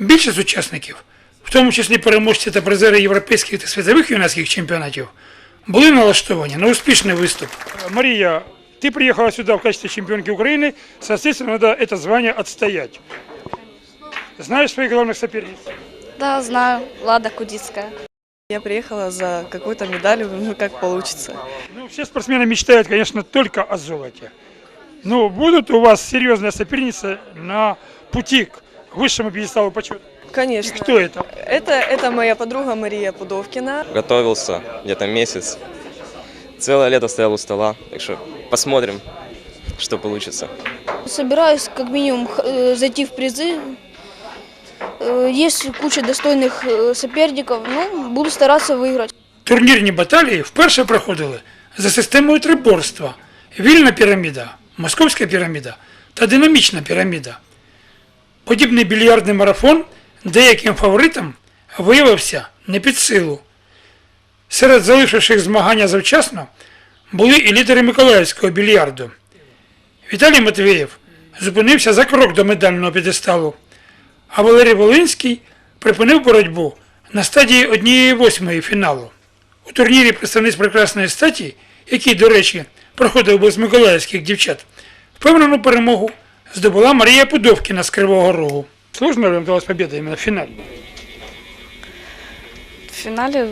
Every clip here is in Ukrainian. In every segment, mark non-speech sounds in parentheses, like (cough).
Більшість учасників, в тому числі переможці та призери європейських та світових юнацьких чемпіонатів, були налаштовані на успішний виступ. Марія, ти приїхала сюди в качестве чемпіонки України, соответственно, треба це звання відстояти. Знаєш своїх головних соперниць? Да, знаю. Лада Кудицкая. Я приехала за какой-то медалью, (laughs) ну как получится. Ну, все спортсмены мечтают, конечно, только о золоте. Но будут у вас серьезные соперницы на пути к высшему пьедесталу почета? И Конечно. кто это? Это, это моя подруга Мария Пудовкина. Готовился где-то месяц. Целое лето стоял у стола. Так что посмотрим, что получится. Собираюсь как минимум х- э, зайти в призы. Э, Есть куча достойных э, соперников. Ну, буду стараться выиграть. Турнірні баталії вперше проходили за системою триборства. Вільна піраміда, московська піраміда та динамічна піраміда. Подібний більярдний марафон деяким фаворитам виявився не під силу. Серед залишивших змагання завчасно були і лідери Миколаївського більярду. Віталій Матвієв зупинився за крок до медального підесталу, а Валерій Волинський припинив боротьбу на стадії однієї восьмої фіналу. У турнірі представниць прекрасної статі, який, до речі, проходив без миколаївських дівчат, впевнену перемогу здобула Марія Пудовкіна з Кривого Рогу. Сложно вам вдалась победа іменно в фіналі? В финале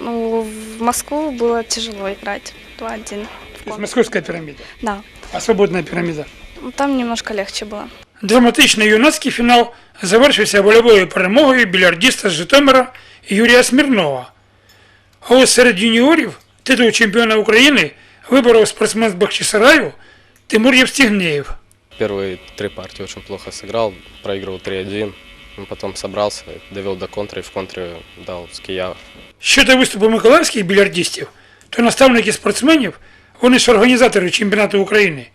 ну, в Москву было тяжело играть. 2-1. Тобто Московська піраміда, Да. а свободна піраміда. Ну, Там немножко легче было. Драматичний юнацький фінал завершився вольовою перемогою більярдіста з Житомира Юрія Смірнова. А ось серед юніорів титул чемпіона України виборов спортсмен з Бахчисараю Тимур Євстігнеєв. Первые три партии очень плохо сыграл. Проигрывал 3-1. Ну, Потом собрался, довел до контра и в контре дал ския. Щодо виступу миколаївських більярдістів, то наставники спортсменів, вони ж організатори чемпіонату України,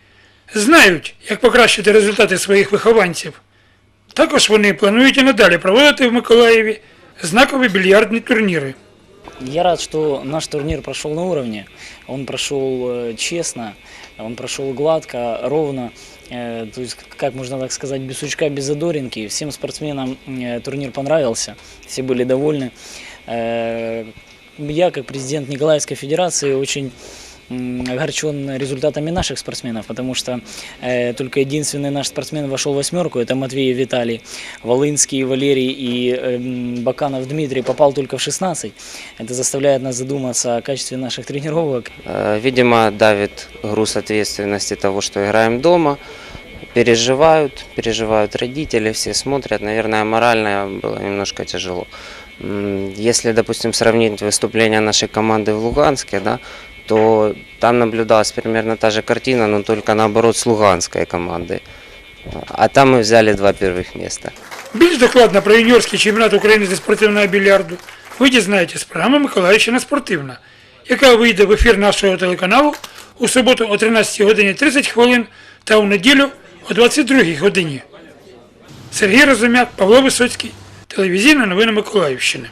знають, як покращити результати своїх вихованців. Також вони планують і надалі проводити в Миколаєві знакові більярдні турніри. Я рад, что наш турнир прошел на уровне. Он прошел э, честно, он прошел гладко, ровно. Э, То есть, как можно так сказать, без сучка, без задоринки. Всем спортсменам э, турнир понравился, все были довольны. Э, Я, как президент Николаевской Федерации, очень м, огорчен результатами наших спортсменов, потому что э, только единственный наш спортсмен вошел в восьмерку, это Матвеев Виталий, Волынский Валерий и эм, Баканов Дмитрий попал только в 16. Это заставляет нас задуматься о качестве наших тренировок. Э, Видимо, давит груз ответственности того, что играем дома. Переживают, переживают родители, все смотрят. Наверное, морально было немножко тяжело. Если, допустим, сравнить выступление нашей команды в Луганске, да, то там наблюдалась примерно та же картина, но только наоборот с луганской командой. А там мы взяли два первых места. Більш докладно про юніорський чемпіонат України зі спортивного більярду ви дізнаєтесь з програми Миколаївщина спортивна, яка вийде в ефір нашого телеканалу у суботу о 13 годині 30 хвилин та у неділю о 22 годині. Сергій Розумяк, Павло Висоцький, телевізійні новини Миколаївщини.